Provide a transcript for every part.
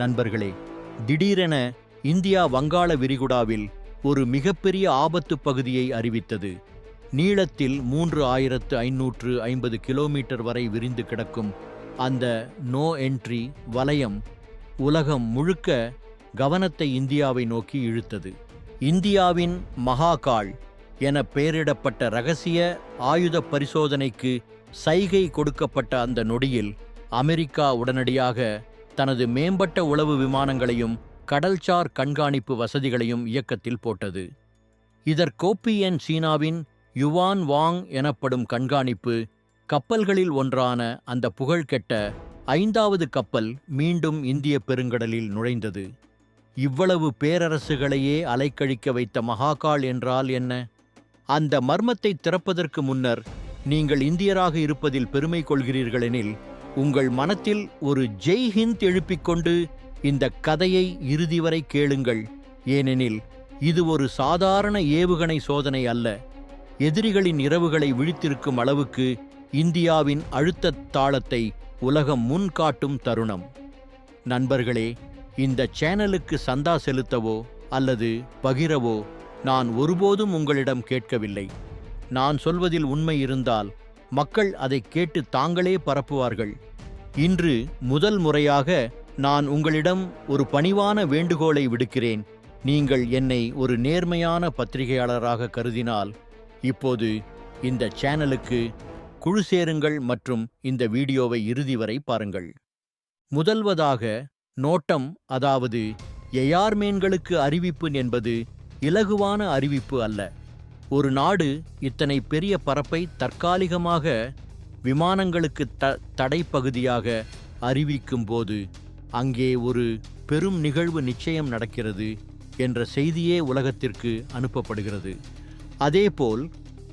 நண்பர்களே திடீரென இந்தியா வங்காள விரிகுடாவில் ஒரு மிகப்பெரிய ஆபத்து பகுதியை அறிவித்தது. நீளத்தில் மூன்று ஆயிரத்து ஐநூற்று ஐம்பது கிலோமீட்டர் வரை விரிந்து கிடக்கும் அந்த நோ என்ட்ரி வலயம் உலகம் முழுக்க கவனத்தை இந்தியாவை நோக்கி இழுத்தது. இந்தியாவின் மகாகால் என பெயரிடப்பட்ட ரகசிய ஆயுத பரிசோதனைக்கு சைகை கொடுக்கப்பட்ட அந்த நொடியில் அமெரிக்கா உடனடியாக தனது மேம்பட்ட உளவு விமானங்களையும் கடல்சார் கண்காணிப்பு வசதிகளையும் இயக்கத்தில் போட்டது. இதற்கோப்பியன் சீனாவின் யுவான் வாங் எனப்படும் கண்காணிப்பு கப்பல்களில் ஒன்றான அந்த புகழ்கெட்ட ஐந்தாவது கப்பல் மீண்டும் இந்திய பெருங்கடலில் நுழைந்தது. இவ்வளவு பேரரசுகளையே அலைக்கழிக்க வைத்த மகாகால் என்றால் என்ன? அந்த மர்மத்தை திறப்பதற்கு முன்னர் நீங்கள் இந்தியராக இருப்பதில் பெருமை கொள்கிறீர்களெனில் உங்கள் மனத்தில் ஒரு ஜெய் ஹிந்த் எழுப்பிக் கொண்டு இந்த கதையை இறுதி வரை கேளுங்கள். ஏனெனில் இது ஒரு சாதாரண ஏவுகணை சோதனை அல்ல. எதிரிகளின் இரவுகளை விழித்திருக்கும் அளவுக்கு இந்தியாவின் அழுத்த தாளத்தை உலகம் முன்காட்டும் தருணம். நண்பர்களே இந்த சேனலுக்கு சந்தா செலுத்தவோ அல்லது பகிரவோ நான் ஒருபோதும் உங்களிடம் கேட்கவில்லை. நான் சொல்வதில் உண்மை இருந்தால் மக்கள் அதை கேட்டு தாங்களே பரப்புவார்கள். இன்று முதல் முறையாக நான் உங்களிடம் ஒரு பணிவான வேண்டுகோளை விடுக்கிறேன். நீங்கள் என்னை ஒரு நேர்மையான பத்திரிகையாளராக கருதினால் இப்போது இந்த சேனலுக்கு குழு சேருங்கள் மற்றும் இந்த வீடியோவை இறுதி வரை பாருங்கள். முதல்வதாக நோட்டம் அதாவது எயார்மேன்களுக்கு அறிவிப்பு என்பது இலகுவான அறிவிப்பு அல்ல. ஒரு நாடு இத்தனை பெரிய பரப்பை தற்காலிகமாக விமானங்களுக்கு த தடைப்பகுதியாக அறிவிக்கும் போது அங்கே ஒரு பெரும் நிகழ்வு நிச்சயம் நடக்கிறது என்ற செய்தியே உலகத்திற்கு அனுப்பப்படுகிறது. அதேபோல்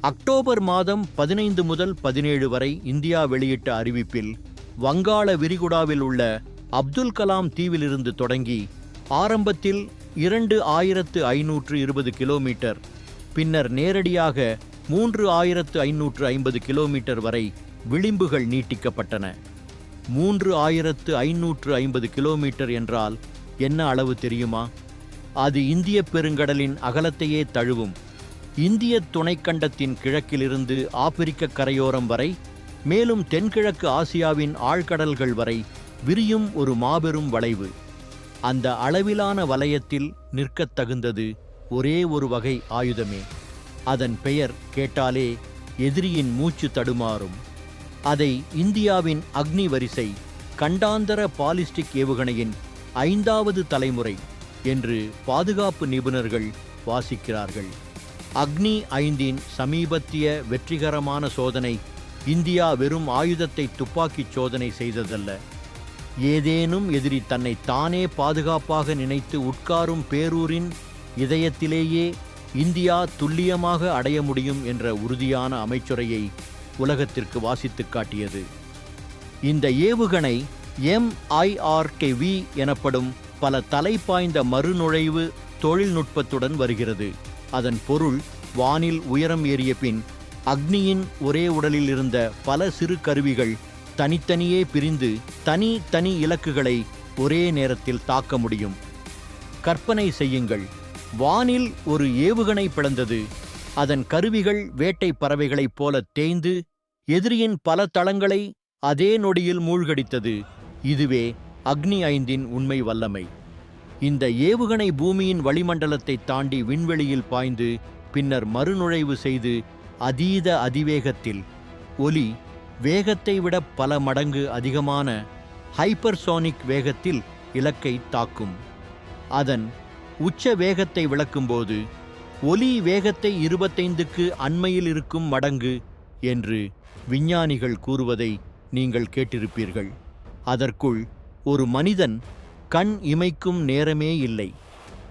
அக்டோபர் மாதம் பதினைந்து முதல் பதினேழு வரை இந்தியா வெளியிட்ட அறிவிப்பில் வங்காள விரிகுடாவில் உள்ள அப்துல் கலாம் தீவிலிருந்து தொடங்கி ஆரம்பத்தில் இரண்டு ஆயிரத்து ஐநூற்று இருபது கிலோமீட்டர் பின்னர் நேரடியாக மூன்று ஆயிரத்து ஐநூற்று ஐம்பது கிலோமீட்டர் வரை விளிம்புகள் நீட்டிக்கப்பட்டன. மூன்று ஆயிரத்து ஐநூற்று ஐம்பது கிலோமீட்டர் என்றால் என்ன அளவு தெரியுமா? அது இந்திய பெருங்கடலின் அகலத்தையே தழுவும். இந்திய துணைக்கண்டத்தின் கிழக்கிலிருந்து ஆப்பிரிக்க கரையோரம் வரை மேலும் தென்கிழக்கு ஆசியாவின் ஆழ்கடல்கள் வரை விரியும் ஒரு மாபெரும் வளைவு. அந்த அளவிலான வலயத்தில் நிற்கத் தகுந்தது ஒரே ஒரு வகை ஆயுதமே. அதன் பெயர் கேட்டாலே எதிரியின் மூச்சு தடுமாறும். அதை இந்தியாவின் அக்னி வரிசை கண்டாந்தர பாலிஸ்டிக் ஏவுகணையின் ஐந்தாவது தலைமுறை என்று பாதுகாப்பு நிபுணர்கள் வாசிக்கிறார்கள். அக்னி ஐந்தின் சமீபத்திய வெற்றிகரமான சோதனை இந்தியா வெறும் ஆயுதத்தை துப்பாக்கிச் சோதனை செய்ததல்ல. ஏதேனும் எதிரி தன்னை தானே பாதுகாப்பாக நினைத்து உட்காரும் பேரூரின் இதயத்திலேயே இந்தியா துல்லியமாக அடைய முடியும் என்ற உறுதியான அமைச்சுரையை உலகத்திற்கு வாசித்துக் காட்டியது. இந்த ஏவுகணை எம்ஐஆர்கேவி எனப்படும் பல தலைப்பாய்ந்த மறுநுழைவு தொழில்நுட்பத்துடன் வருகிறது. அதன் பொருள் வானில் உயரம் ஏறிய பின் அக்னியின் ஒரே உடலில் இருந்த பல சிறு கருவிகள் தனித்தனியே பிரிந்து தனி தனி இலக்குகளை ஒரே நேரத்தில் தாக்க முடியும். கற்பனை செய்யுங்கள். வானில் ஒரு ஏவுகணை பிளந்தது. அதன் கருவிகள் வேட்டை பறவைகளைப் போல தேய்ந்து எதிரியின் பல தளங்களை அதே நொடியில் மூழ்கடித்தது. இதுவே அக்னி ஐந்தின் உண்மை வல்லமை. இந்த ஏவுகணை பூமியின் வளிமண்டலத்தை தாண்டி விண்வெளியில் பாய்ந்து பின்னர் மறுநுழைவு செய்து அதீத அதிவேகத்தில். ஒலி வேகத்தை விட பல மடங்கு அதிகமான ஹைப்பர்சோனிக் வேகத்தில் இலக்கை தாக்கும். அதன் உச்ச வேகத்தை விளக்கும்போது ஒலி வேகத்தை இருபத்தைந்துக்கு அண்மையில் இருக்கும் மடங்கு என்று விஞ்ஞானிகள் கூறுவதை நீங்கள் கேட்டிருப்பீர்கள். அதற்குள் ஒரு மனிதன் கண் இமைக்கும் நேரமே இல்லை.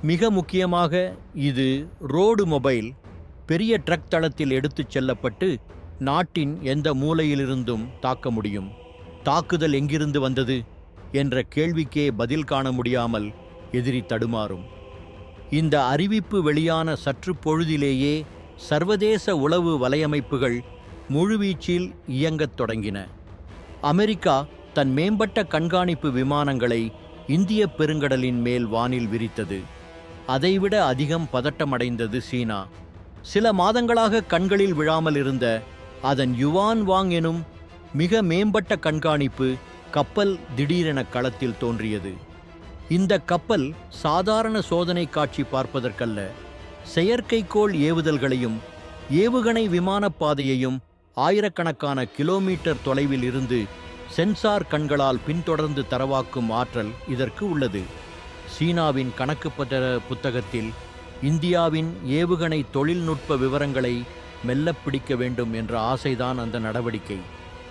மிக முக்கியமாக இது ரோடு மொபைல் பெரிய ட்ரக் தளத்தில் எடுத்துச் செல்லப்பட்டு நாட்டின் எந்த மூலையிலிருந்தும் தாக்க முடியும். தாக்குதல் எங்கிருந்து வந்தது? என்ற கேள்விக்கே பதில் காண முடியாமல் எதிரி தடுமாறும். இந்த அறிவிப்பு வெளியான சற்று பொழுதிலேயே சர்வதேச உளவு வலையமைப்புகள் முழுவீச்சில் இயங்கத் தொடங்கின. அமெரிக்கா தன் மேம்பட்ட கண்காணிப்பு விமானங்களை இந்திய பெருங்கடலின் மேல் வானில் விரித்தது. அதைவிட அதிகம் பதட்டமடைந்தது சீனா. சில மாதங்களாக கண்களில் விழாமல் இருந்த அதன் யுவான் வாங் எனும் மிக மேம்பட்ட கண்காணிப்பு கப்பல் திடீரென களத்தில் தோன்றியது. இந்த கப்பல் சாதாரண சோதனை காட்சி பார்ப்பதற்கல்ல. செயற்கைக்கோள் ஏவுதல்களையும் ஏவுகணை விமானப் பாதையையும் ஆயிரக்கணக்கான கிலோமீட்டர் தொலைவில் இருந்து சென்சார் கண்களால் பின்தொடர்ந்து தரவாக்கும் ஆற்றல் இதற்கு உள்ளது. சீனாவின் கணக்கு பத்திர புத்தகத்தில் இந்தியாவின் ஏவுகணை தொழில்நுட்ப விவரங்களை மெல்லப் பிடிக்க வேண்டும் என்ற ஆசைதான் அந்த நடவடிக்கை.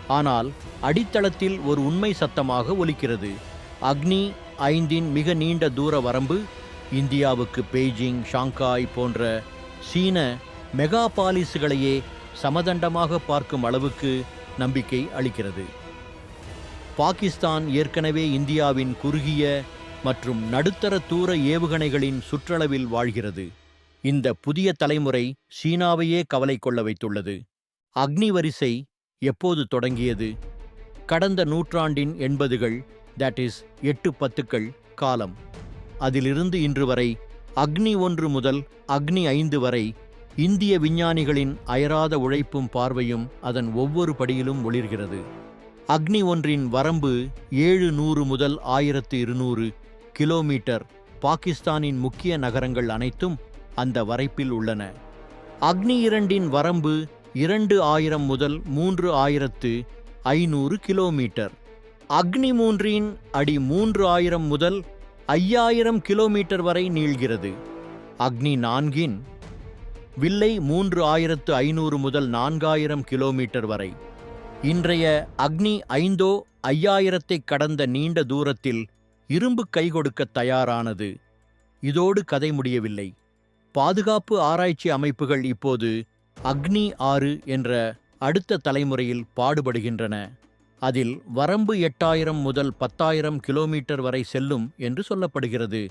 ஆனால் அடித்தளத்தில் ஒரு உண்மை சத்தமாக ஒலிக்கிறது. அக்னி ஐந்தின் மிக நீண்ட தூர வரம்பு இந்தியாவுக்கு பெய்ஜிங் ஷாங்காய் போன்ற சீன மெகாபாலிஸ்களையே சமதண்டமாக பார்க்கும் அளவுக்கு நம்பிக்கை அளிக்கிறது. பாகிஸ்தான் ஏற்கனவே இந்தியாவின் குறுகிய மற்றும் நடுத்தர தூர ஏவுகணைகளின் சுற்றளவில் வாழ்கிறது. இந்த புதிய தலைமுறை சீனாவையே கவலை கொள்ள வைத்துள்ளது. அக்னி வரிசை எப்போது தொடங்கியது? கடந்த நூற்றாண்டின் எண்பதுகள் தட் இஸ் எட்டு பத்துக்கள் காலம். அதிலிருந்து இன்று வரை அக்னி ஒன்று முதல் அக்னி ஐந்து வரை இந்திய விஞ்ஞானிகளின் அயராத உழைப்பும் பார்வையும் அதன் ஒவ்வொரு படியிலும் ஒளிர்கிறது. அக்னி ஒன்றின் வரம்பு ஏழு நூறு முதல் ஆயிரத்து இருநூறு கிலோமீட்டர். பாகிஸ்தானின் முக்கிய நகரங்கள் அனைத்தும் அந்த வரைப்பில் உள்ளன. அக்னி இரண்டின் வரம்பு இரண்டு ஆயிரம் முதல் மூன்று ஆயிரத்து ஐநூறு கிலோமீட்டர். அக்னி மூன்றின் அடி மூன்று ஆயிரம் முதல் ஐயாயிரம் கிலோமீட்டர் வரை நீள்கிறது. அக்னி நான்கின் வில்லை மூன்று ஆயிரத்து ஐநூறு முதல் நான்காயிரம் கிலோமீட்டர் வரை. இன்றைய அக்னி ஐந்தோ ஐயாயிரத்தை கடந்த நீண்ட தூரத்தில் இரும்பு கை கொடுக்க தயாரானது. இதோடு கதை முடியவில்லை. பாதுகாப்பு ஆராய்ச்சி அமைப்புகள் இப்போது அக்னி ஆறு என்ற அடுத்த தலைமுறையில் பாடுபடுகின்றன. அதில் வரம்பு எட்டாயிரம் முதல் பத்தாயிரம் கிலோமீட்டர் வரை செல்லும் என்று சொல்லப்படுகிறது.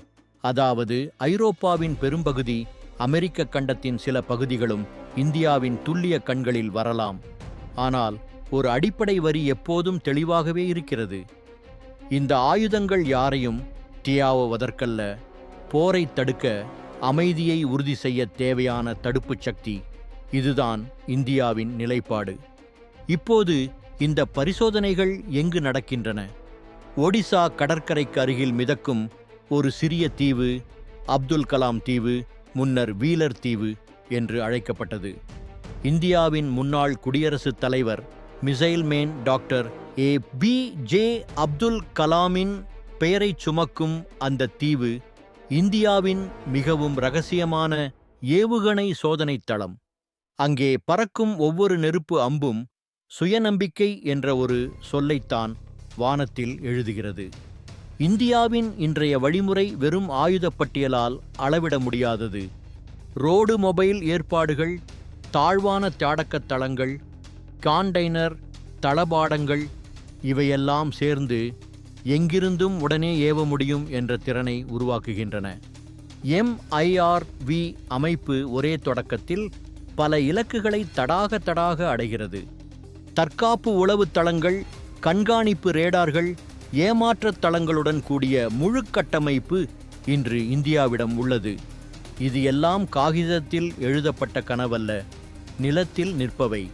அதாவது ஐரோப்பாவின் பெரும்பகுதி அமெரிக்க கண்டத்தின் சில பகுதிகளும் இந்தியாவின் துல்லிய கண்களில் வரலாம். ஆனால் ஒரு அடிப்படை வரி எப்போதும் தெளிவாகவே இருக்கிறது. இந்த ஆயுதங்கள் யாரையும் தியாவுவதற்கல்ல போரை தடுக்க அமைதியை உறுதி செய்ய தேவையான தடுப்புச் சக்தி. இதுதான் இந்தியாவின் நிலைப்பாடு. இப்போது இந்த பரிசோதனைகள் எங்கு நடக்கின்றன? ஒடிசா கடற்கரைக்கு அருகில் மிதக்கும் ஒரு சிறிய தீவு அப்துல் கலாம் தீவு முன்னர் வீலர் தீவு என்று அழைக்கப்பட்டது. இந்தியாவின் முன்னாள் குடியரசுத் தலைவர் missile man doctor A P J Abdul கலாமின் பெயரைச் சுமக்கும் அந்த தீவு இந்தியாவின் மிகவும் ரகசியமான ஏவுகணை சோதனைத் தளம். அங்கே பறக்கும் ஒவ்வொரு நெருப்பு அம்பும் சுயநம்பிக்கை என்ற ஒரு சொல்லைத்தான் வானத்தில் எழுதுகிறது. இந்தியாவின் இன்றைய வழிமுறை வெறும் ஆயுதப் பட்டியலால் அளவிட முடியாதது. ரோடு மொபைல் ஏற்பாடுகள் தாழ்வான தாடக்கத் தளங்கள் கான்டைனர் தளபாடங்கள் இவையெல்லாம் சேர்ந்து எங்கிருந்தும் உடனே ஏவ முடியும் என்ற திறனை உருவாக்குகின்றன. எம்ஐஆர்வி அமைப்பு ஒரே தொடக்கத்தில் பல இலக்குகளை தடாக தடாக அடைகிறது. தற்காப்பு உளவு தளங்கள் கண்காணிப்பு ரேடார்கள் ஏமாற்றத் தளங்களுடன் கூடிய முழு கட்டமைப்பு இன்று இந்தியாவிடம் உள்ளது. இது எல்லாம் காகிதத்தில் எழுதப்பட்ட கனவல்ல நிலத்தில் நிற்பவை.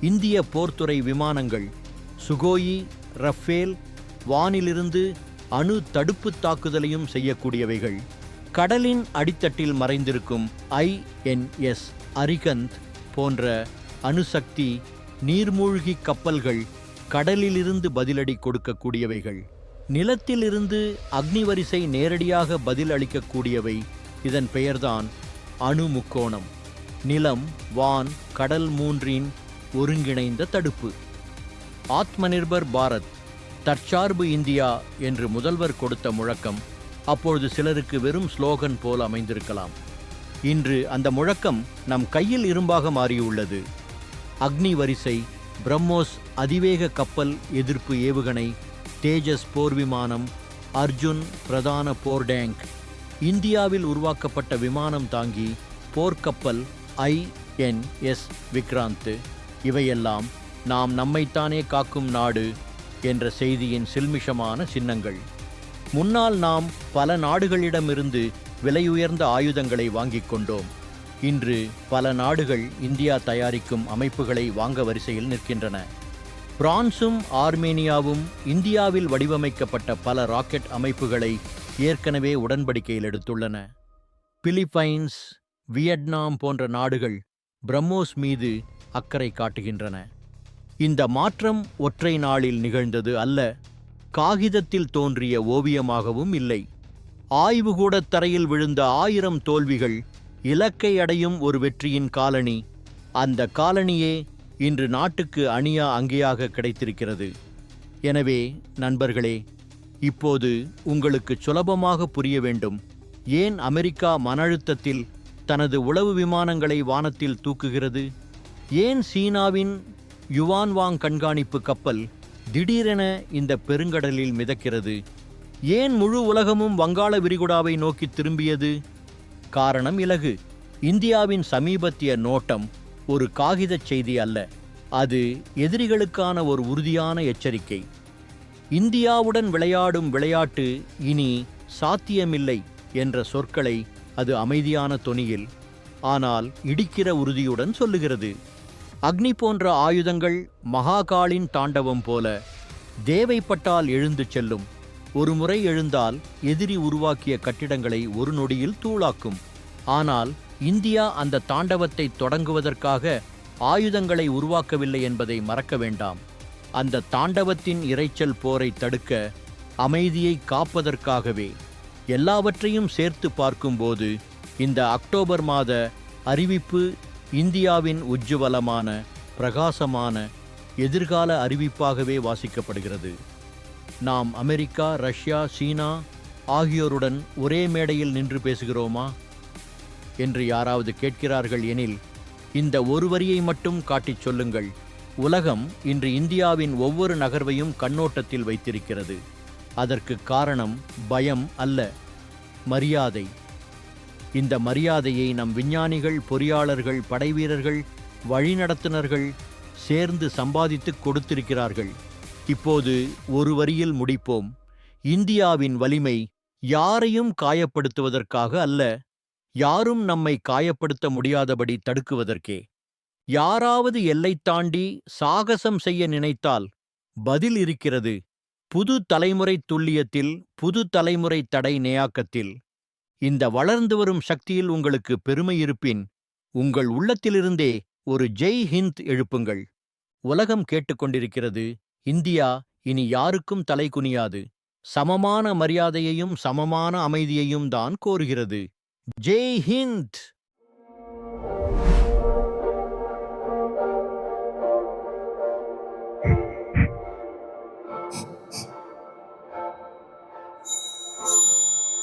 இந்திய போர்த்துறை விமானங்கள் சுகோயி ரஃபேல் வானிலிருந்து அணு தடுப்பு தாக்குதலையும் செய்யக்கூடியவைகள். கடலின் அடித்தட்டில் மறைந்திருக்கும் ஐஎன்எஸ் அரிகந்த் போன்ற அணுசக்தி நீர்மூழ்கி கப்பல்கள் கடலிலிருந்து பதிலடி கொடுக்கக்கூடியவைகள். நிலத்திலிருந்து அக்னி வரிசை நேரடியாக பதில் அளிக்கக்கூடியவை. இதன் பெயர்தான் அணு முக்கோணம் நிலம் வான் கடல் மூன்றின் ஒருங்கிணைந்த தடுப்பு. ஆத்மநிர்பர் பாரத் தற்சார்பு இந்தியா என்று முதல்வர் கொடுத்த முழக்கம் அப்பொழுது சிலருக்கு வெறும் ஸ்லோகன் போல் அமைந்திருக்கலாம். இன்று அந்த முழக்கம் நம் கையில் இரும்பாக மாறியுள்ளது. அக்னி வரிசை பிரம்மோஸ் அதிவேக கப்பல் எதிர்ப்பு ஏவுகணை தேஜஸ் போர் விமானம் அர்ஜுன் பிரதான போர் டேங்க். இந்தியாவில் உருவாக்கப்பட்ட விமானம் தாங்கி போர்க்கப்பல் ஐஎன்எஸ் விக்ராந்த். இவையெல்லாம் நாம் நம்மைத்தானே காக்கும் நாடு என்ற செய்தியின் சில்மிஷமான சின்னங்கள். முன்னால் நாம் பல நாடுகளிடமிருந்து விலையுயர்ந்த ஆயுதங்களை வாங்கிக் கொண்டோம். இன்று பல நாடுகள் இந்தியா தயாரிக்கும் அமைப்புகளை வாங்க வரிசையில் நிற்கின்றன. பிரான்சும் ஆர்மேனியாவும் இந்தியாவில் வடிவமைக்கப்பட்ட பல ராக்கெட் அமைப்புகளை ஏற்கனவே உடன்படிக்கையில் எடுத்துள்ளன. பிலிப்பைன்ஸ் வியட்நாம் போன்ற நாடுகள் பிரம்மோஸ் மீது அக்கறை காட்டுகின்றன. இந்த மாற்றம் ஒற்றை நாளில் நிகழ்ந்தது அல்ல காகிதத்தில் தோன்றிய ஓவியமாகவும் இல்லை. ஆய்வுகூடத் தரையில் விழுந்த ஆயிரம் தோல்விகள் இலக்கை அடையும் ஒரு வெற்றியின் காலனி அந்த காலனியே இன்று நாட்டுக்கு அணியா அங்கேயாக கிடைத்திருக்கிறது. எனவே நண்பர்களே இப்போது உங்களுக்கு சுலபமாக புரிய வேண்டும். ஏன் அமெரிக்கா மன அழுத்தத்தில் தனது உளவு விமானங்களை வானத்தில் தூக்குகிறது? ஏன் சீனாவின் யுவான்வாங் கண்காணிப்பு கப்பல் திடீரென இந்த பெருங்கடலில் மிதக்கிறது? ஏன் முழு உலகமும் வங்காள விரிகுடாவை நோக்கி திரும்பியது? காரணம் இலகு. இந்தியாவின் சமீபத்திய நோட்டம் ஒரு காகிதச் செய்தி அல்ல. அது எதிரிகளுக்கான ஒரு உறுதியான எச்சரிக்கை. இந்தியாவுடன் விளையாடும் விளையாட்டு இனி சாத்தியமில்லை என்ற சொற்களை அது அமைதியான தொனியில் ஆனால் இடிக்கிற உறுதியுடன் சொல்லுகிறது. அக்னி போன்ற ஆயுதங்கள் மகாகாளின் தாண்டவம் போல தேவைப்பட்டால் எழுந்து செல்லும். ஒரு முறை எழுந்தால் எதிரி உருவாக்கிய கட்டிடங்களை ஒரு நொடியில் தூளாக்கும். ஆனால் இந்தியா அந்த தாண்டவத்தை தொடங்குவதற்காக ஆயுதங்களை உருவாக்கவில்லை என்பதை மறக்க வேண்டாம். அந்த தாண்டவத்தின் இரைச்சல் போரை தடுக்க அமைதியை காப்பதற்காகவே எல்லாவற்றையும் சேர்த்து பார்க்கும்போது இந்த அக்டோபர் மாத அறிவிப்பு இந்தியாவின் உஜ்ஜுவலமான பிரகாசமான எதிர்கால அறிவிப்பாகவே வாசிக்கப்படுகிறது. நாம் அமெரிக்கா ரஷ்யா சீனா ஆகியோருடன் ஒரே மேடையில் நின்று பேசுகிறோமா? என்று யாராவது கேட்கிறார்கள் எனில் இந்த ஒரு வரியை மட்டும் காட்டிச் சொல்லுங்கள். உலகம் இன்று இந்தியாவின் ஒவ்வொரு நகர்வையும் கண்ணோட்டத்தில் வைத்திருக்கிறது. அதற்கு காரணம் பயம் அல்ல மரியாதை. இந்த மரியாதையை நம் விஞ்ஞானிகள் பொறியாளர்கள் படைவீரர்கள் வழிநடத்துனர்கள் சேர்ந்து சம்பாதித்து கொடுத்திருக்கிறார்கள். இப்போது ஒரு வரியில் முடிப்போம். இந்தியாவின் வலிமை யாரையும் காயப்படுத்துவதற்காக அல்ல யாரும் நம்மை காயப்படுத்த முடியாதபடி தடுக்குவதற்கே. யாராவது எல்லை தாண்டி சாகசம் செய்ய நினைத்தால் பதில் இருக்கிறது. புது தலைமுறை துல்லியத்தில் புது தலைமுறை தடை நேயாக்கத்தில். இந்த வளர்ந்து வரும் சக்தியில் உங்களுக்கு பெருமை இருப்பின் உங்கள் உள்ளத்திலிருந்தே ஒரு ஜெய் ஹிந்த் எழுப்புங்கள். உலகம் கேட்டுக்கொண்டிருக்கிறது இந்தியா இனி யாருக்கும் தலை குனியாது. சமமான மரியாதையையும் சமமான அமைதியையும் தான் கோருகிறது. ஜெய் ஹிந்த்